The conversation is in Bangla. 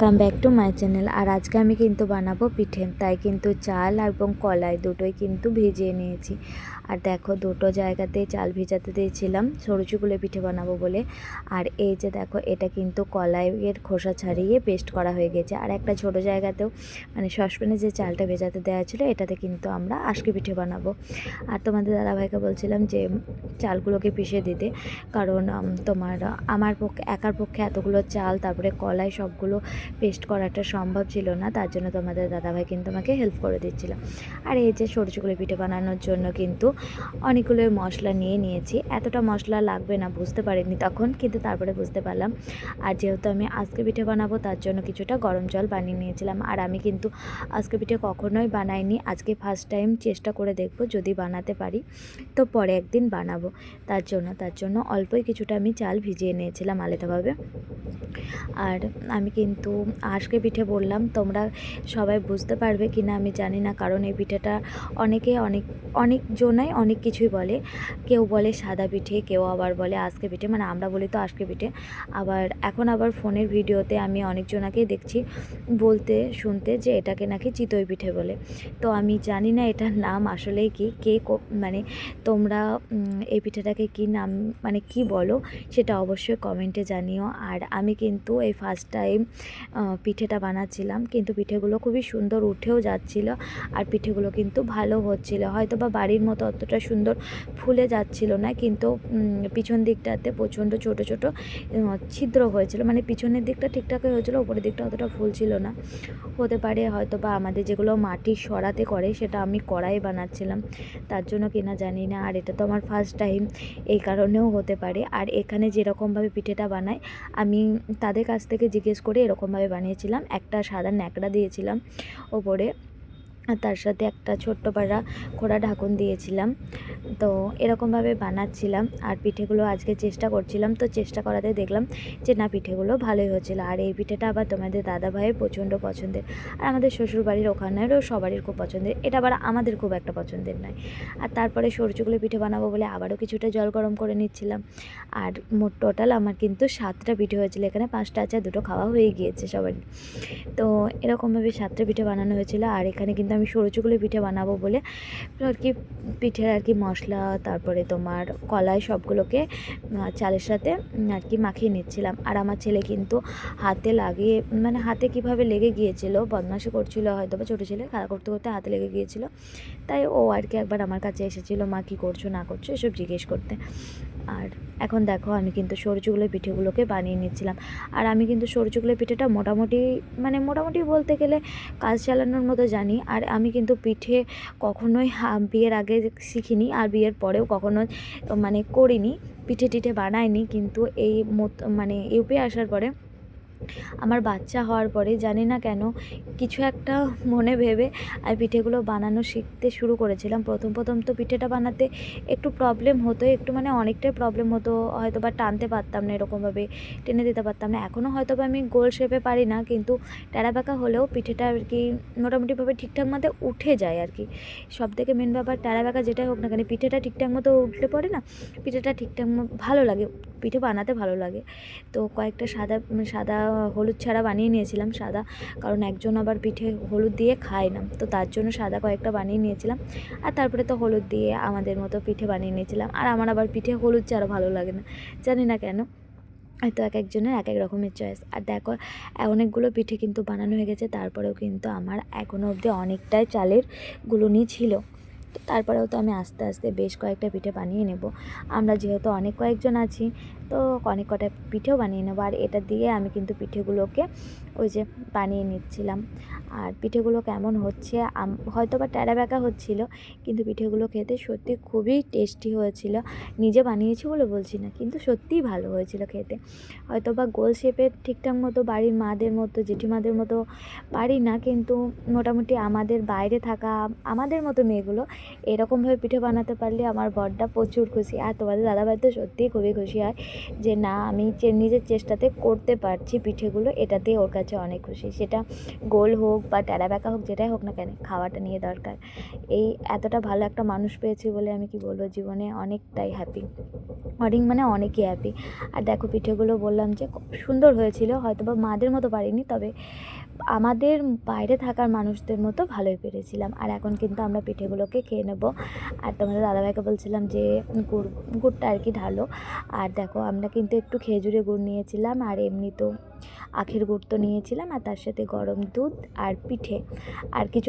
Welcome back to my channel আর আজকে আমি কিন্তু বানাবো পিঠে। তাই কিন্তু চাল এবং কলাই দুটোই কিন্তু ভেজে নিয়েছি। আর দেখো দুটো জায়গাতেই চাল ভিজাতে দিয়েছিলাম, সরু পিঠে বানাবো বলে। আর এই যে দেখো, এটা কিন্তু কলাইয়ের খোসা ছাড়িয়ে পেস্ট করা হয়ে গেছে। আর একটা ছোট জায়গাতেও মানে সসপ্যানে যে চালটা ভেজাতে দেওয়া ছিল, এটাতে কিন্তু আমরা আশকি পিঠে বানাবো। আর তোমাদের দাদাভাইকে বলছিলাম যে, চালগুলোকে পিষে দিতে। কারণ তোমার, আমার পক্ষে, একার পক্ষে এতগুলো চাল, তারপরে কলাই সবগুলো পেস্ট করাটা সম্ভব ছিল না, তার জন্য তোমাদের দাদাভাই কিন্তু আমাকে হেল্প করে দিচ্ছিল। আর এই যে সরু পিঠে বানানোর জন্য কিন্তু অনেকগুলো মশলা নিয়ে নিয়েছি। এতটা মশলা লাগবে না, বুঝতে পারিনি তখন, কিন্তু তারপরে বুঝতে পারলাম। আর যেহেতু আমি আজকে পিঠে বানাবো, তার জন্য কিছুটা গরম জল বানিয়ে নিয়েছিলাম। আর আমি কিন্তু আজকে পিঠে কখনোই বানাইনি। আজকে ফার্স্ট টাইম চেষ্টা করে দেখব, যদি বানাতে পারি, তো পরে একদিন বানাবো। তার জন্য তার জন্য অল্পই কিছুটা আমি চাল ভিজিয়ে নিয়েছিলাম আলাদাভাবে। আর আমি কিন্তু আজকে পিঠে বললাম, তোমরা সবাই বুঝতে পারবে কি না আমি জানি না, কারণ এই পিঠেটা অনেকে অনেক অনেক জনাই অনেক কিছুই বলে। কেউ বলে সাদা পিঠে, কেউ আবার বলে আজকে পিঠে মানে আমরা বলি তো আজকে পিঠে। আবার এখন আবার ফোনের ভিডিওতে আমি অনেকজনাকেই দেখছি বলতে, শুনতে যে এটাকে নাকি চিতই পিঠে বলে। তো আমি জানি না এটার নাম আসলেই কি, কে কো- মানে তোমরা এই পিঠেটাকে কি নাম মানে কি বলো সেটা অবশ্যই কমেন্টে জানিও। আর আমি কিন্তু এই ফার্স্ট টাইম পিঠেটা বানাচ্ছিলাম, কিন্তু পিঠেগুলো খুবই সুন্দর উঠেও যাচ্ছিল, আর পিঠেগুলো কিন্তু ভালো হচ্ছিল। হয়তো বা বাড়ির মতো অতটা সুন্দর ফুলে যাচ্ছিল না, কিন্তু পিছন দিকটাতে প্রচণ্ড ছোট ছোট ছিদ্র হয়েছিল। মানে পিছনের দিকটা ঠিকঠাকই হয়েছিল, উপরের দিকটা অতটা ফুল ছিল না। হতে পারে হয়তো বা আমাদের যেগুলো মাটির সরাতে করে, সেটা আমি কড়াই বানাচ্ছিলাম। তার জন্য কিনা জানি না, আর এটা তো আমার ফার্স্ট টাইম এই কারণেও হতে পারে। আর এখানে যেরকমভাবে পিঠেটা বানাই, আমি তাদের কাছ থেকে জিজ্ঞেস করে এরকমভাবে বানিয়েছিলাম। একটা সাদা ন্যাকড়া দিয়েছিলাম ওপরে। আর তার সাথে একটা ছোট্ট পাড়া খোড়া ঢাকন দিয়েছিলাম। তো এরকমভাবে বানাচ্ছিলাম আর পিঠেগুলো আজকে চেষ্টা করছিলাম। তো চেষ্টা করাতে দেখলাম যে না, পিঠেগুলো ভালোই হচ্ছিল। আর এই পিঠেটা আবার তোমাদের দাদা ভাইয়ের প্রচণ্ড পছন্দের। আর আমাদের শ্বশুরবাড়ির ওখানেরও সবারই খুব পছন্দের। এটা আবার আমাদের খুব একটা পছন্দের নয়। আর তারপরে সরচুগুলো পিঠে বানাবো বলে আবারও কিছুটা জল গরম করে নিচ্ছিলাম। আর মোট টোটাল আমার কিন্তু সাতটা পিঠে হয়েছিল। এখানে পাঁচটা আছে, দুটো খাওয়া হয়ে গিয়েছে সবারই। তো এরকমভাবে সাতটা পিঠে বানানো হয়েছিল। আর এখানে কিন্তু আমি সরচুগুলো পিঠে বানাবো বলে। আর কি পিঠের আর কি মশলা, তারপরে তোমার কলাই সবগুলোকে চালের সাথে আর কি মাখিয়ে নিচ্ছিলাম। আর আমার ছেলে কিন্তু হাতে লাগিয়ে মানে হাতে কীভাবে লেগে গিয়েছিল, বদমাশি করছিল হয়তো বা ছোটো ছেলে, খেলা করতে করতে হাতে লেগে গিয়েছিল। তাই ও আর কি একবার আমার কাছে এসেছিল, মা, কী করছ, না করছ, এসব জিজ্ঞেস করতে। আর এখন দেখো আমি কিন্তু সরচুগুলো পিঠেগুলোকে বানিয়ে নিচ্ছিলাম। আর আমি কিন্তু সরচুগুলো পিঠেটা মোটামুটি মানে মোটামুটি বলতে গেলে কাজ চালানোর মতো জানি। আর আমি কিন্তু পিঠে কখনোই বিয়ের আগে শিখিনি, আর বিয়ের পরেও কখনো মানে করিনি, পিঠে টিঠে বানাইনি। কিন্তু এই মানে ইউপি আসার পরে আমার বাচ্চা হওয়ার পরে জানি না কেন কিছু একটা মনে ভেবে আর পিঠেগুলো বানানো শিখতে শুরু করেছিলাম। প্রথম প্রথম তো পিঠেটা বানাতে একটু প্রবলেম হতো, একটু মানে অনেকটাই প্রবলেম হতো। হয়তো বা টানতে পারতাম না এরকমভাবে, টেনে দিতে পারতাম না। এখনও হয়তো বা আমি গোল শেপে পারি না, কিন্তু টেরা বাঁকা হলেও পিঠেটা আর কি মোটামুটিভাবে ঠিকঠাক মতো উঠে যায় আর কি। সব থেকে মেন ব্যাপার টেরা বাঁকা যেটাই হোক না কেন, পিঠেটা ঠিকঠাক মতো উঠলে পড়ে না পিঠেটা ঠিকঠাক ভালো লাগে। পিঠে বানাতে ভালো লাগে। তো কয়েকটা সাদা সাদা হলুদ ছাড়া বানিয়ে নিয়েছিলাম সাদা, কারণ একজন আবার পিঠে হলুদ দিয়ে খায় না। তো তার জন্য সাদা কয়েকটা বানিয়ে নিয়েছিলাম। আর তারপরে তো হলুদ দিয়ে আমাদের মতো পিঠে বানিয়ে নিয়েছিলাম। আর আমার আবার পিঠে হলুদ ছাড়া ভালো লাগে না। জানি না কেন হয়তো এক একজনের এক এক রকমের চয়েস আর দেখো, অনেকগুলো পিঠে কিন্তু বানানো হয়ে গেছে। তারপরেও কিন্তু আমার এখনও অবধি অনেকটাই চালের গুলুনি ছিল। তো তারপরেও তো আমি আস্তে আস্তে বেশ কয়েকটা পিঠে বানিয়ে নেব। আমরা যেহেতু অনেক কয়েকজন আছি, তো অনেক কটা পিঠেও বানিয়ে নেব। আর এটা দিয়ে আমি কিন্তু পিঠেগুলোকে ওই যে বানিয়ে নিচ্ছিলাম। আর পিঠেগুলো কেমন হচ্ছে হয়তো বা ট্যাড়া ব্যাকা হচ্ছিল, কিন্তু পিঠেগুলো খেতে সত্যি খুবই টেস্টি হয়েছিল। নিজে বানিয়েছি বলে বলছি না, কিন্তু সত্যিই ভালো হয়েছিল খেতে। হয়তো বা গোল শেপের ঠিকঠাক মতো বাড়ির মাদের মতো, জেঠিমাদের মতো পারি না, কিন্তু মোটামুটি আমাদের বাইরে থাকা, আমাদের মতো মেয়েগুলো এরকমভাবে পিঠে বানাতে পারলে আমার বরটা প্রচুর খুশি। আর তোমাদের দাদাভাই তো সত্যিই খুবই খুশি হয় যে, না, আমি নিজের চেষ্টাতে করতে পারছি পিঠেগুলো, এটাতেই ওর কাছে অনেক খুশি। সেটা গোল হোক বা ট্যাড়া ব্যাকা হোক, যেটাই হোক না কেন, খাওয়াটা নিয়ে দরকার। এই এতটা ভালো একটা মানুষ পেয়েছি বলে আমি কি বলব, জীবনে অনেকটাই হ্যাপি অনেক মানে অনেকই হ্যাপি আর দেখো, পিঠেগুলো বললাম যে সুন্দর হয়েছিল হয়তো বা মাদের মতো পারিনি, তবে আমাদের বাইরে থাকার মানুষদের মতো ভালোই পেরেছিলাম। আর এখন কিন্তু আমরা পিঠেগুলোকে খেয়ে নেব। আর তোমাদের দাদাভাইকে বলছিলাম যে, গুড়, গুড়টা আর কি ঢালো। আর দেখো, আমরা কিন্তু একটু খেজুরে গুড় নিয়েছিলাম। আর এমনি তো আখের গুড় তো নিয়েছিলাম। আর তার সাথে গরম দুধ আর পিঠে। আর কিছু